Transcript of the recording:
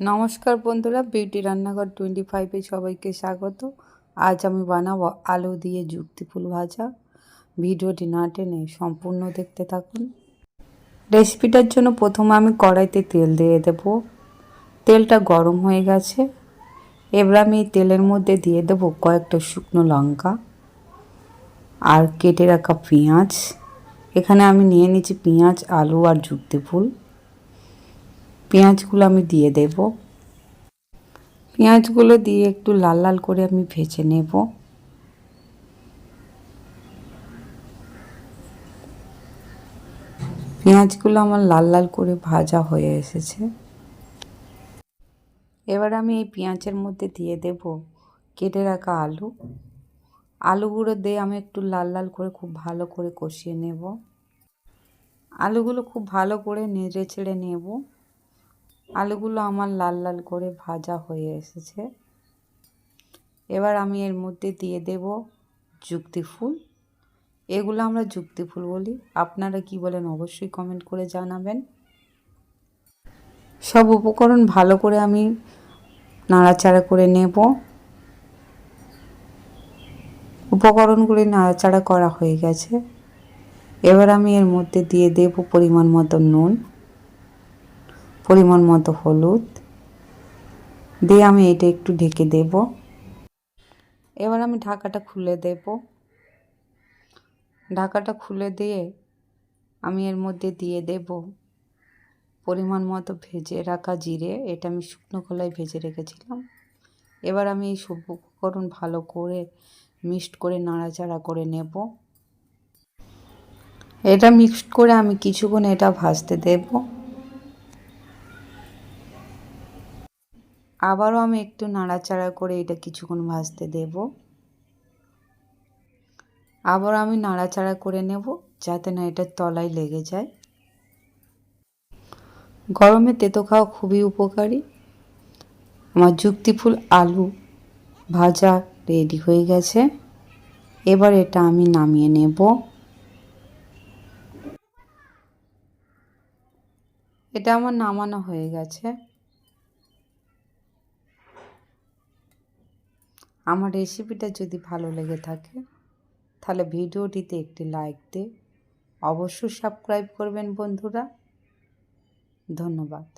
নমস্কার বন্ধুরা, বিউটি রান্নাঘর টোয়েন্টি ফাইভে সবাইকে স্বাগত। আজ আমি বানাবো আলু দিয়ে যুক্তি ফুল ভাজা। ভিডিওটি না টেনে সম্পূর্ণ দেখতে থাকুন। রেসিপিটার জন্য প্রথমে আমি কড়াইতে তেল দিয়ে দেব। তেলটা গরম হয়ে গেছে। এবার আমি তেলের মধ্যে দিয়ে দেবো কয়েকটা শুকনো লঙ্কা আর কেটে রাখা পেঁয়াজ। এখানে আমি নিয়ে নিচ্ছি পেঁয়াজ, আলু আর যুক্তি ফুল। পেঁয়াজগুলো আমি দিয়ে দেব। পেঁয়াজগুলো দিয়ে একটু লাল লাল করে আমি ভেজে নেব। পেঁয়াজগুলো আমার লাল লাল করে ভাজা হয়ে এসেছে। এবার আমি এই পেঁয়াজের মধ্যে দিয়ে দেব কেটে রাখা আলু। আলুগুলো দিয়ে আমি একটু লাল লাল করে খুব ভালো করে কষিয়ে নেব। আলুগুলো খুব ভালো করে নেড়ে ছেড়ে নেব। আলুগুলো আমার লাল লাল করে ভাজা হয়ে এসেছে। এবার আমি এর মধ্যে দিয়ে দেব যুক্তি ফুল। এগুলো আমরা যুক্তি ফুল বলি। আপনারা কি বলেন অবশ্যই কমেন্ট করে জানাবেন। সব উপকরণ ভালো করে আমি নাড়াচাড়া করে নেব। উপকরণগুলি নাড়াচাড়া করা হয়ে গেছে। এবার আমি এর মধ্যে দিয়ে দেব পরিমাণ মতো নুন। পরিমাণ মতো হলুদ। দিয়ে আমি এটা একটু ঢেকে দেব। এবার আমি ঢাকাটা খুলে দেব। ঢাকাটা খুলে দিয়ে আমি এর মধ্যে দিয়ে দেব পরিমাণ মতো ভেজে রাখা জিরে। এটা আমি শুকনো খোলায় ভেজে রেখেছিলাম। এবার আমি এই সব উপকরণ ভালো করে মিক্সড করে নাড়াচাড়া করে নেব। এটা মিক্সড করে আমি কিছুক্ষণ এটা ভাজতে দেবো। আবারও আমি একটু নাড়াচাড়া করে এটা কিছুক্ষণ ভাজতে দেব। আবার আমি নাড়াচাড়া করে নেব যাতে না এটা তলায় লেগে যায়। গরমে তেতো খাওয়া খুবই উপকারী। আমার যুক্তিফুল আলু ভাজা রেডি হয়ে গেছে। এবার এটা আমি নামিয়ে নেব। এটা আমার নামানো হয়ে গেছে। আমার রেসিপিটা যদি ভালো লেগে থাকে, তাহলে ভিডিওটিতে একটি লাইক দিয়ে অবশ্যই সাবস্ক্রাইব করবেন বন্ধুরা। ধন্যবাদ।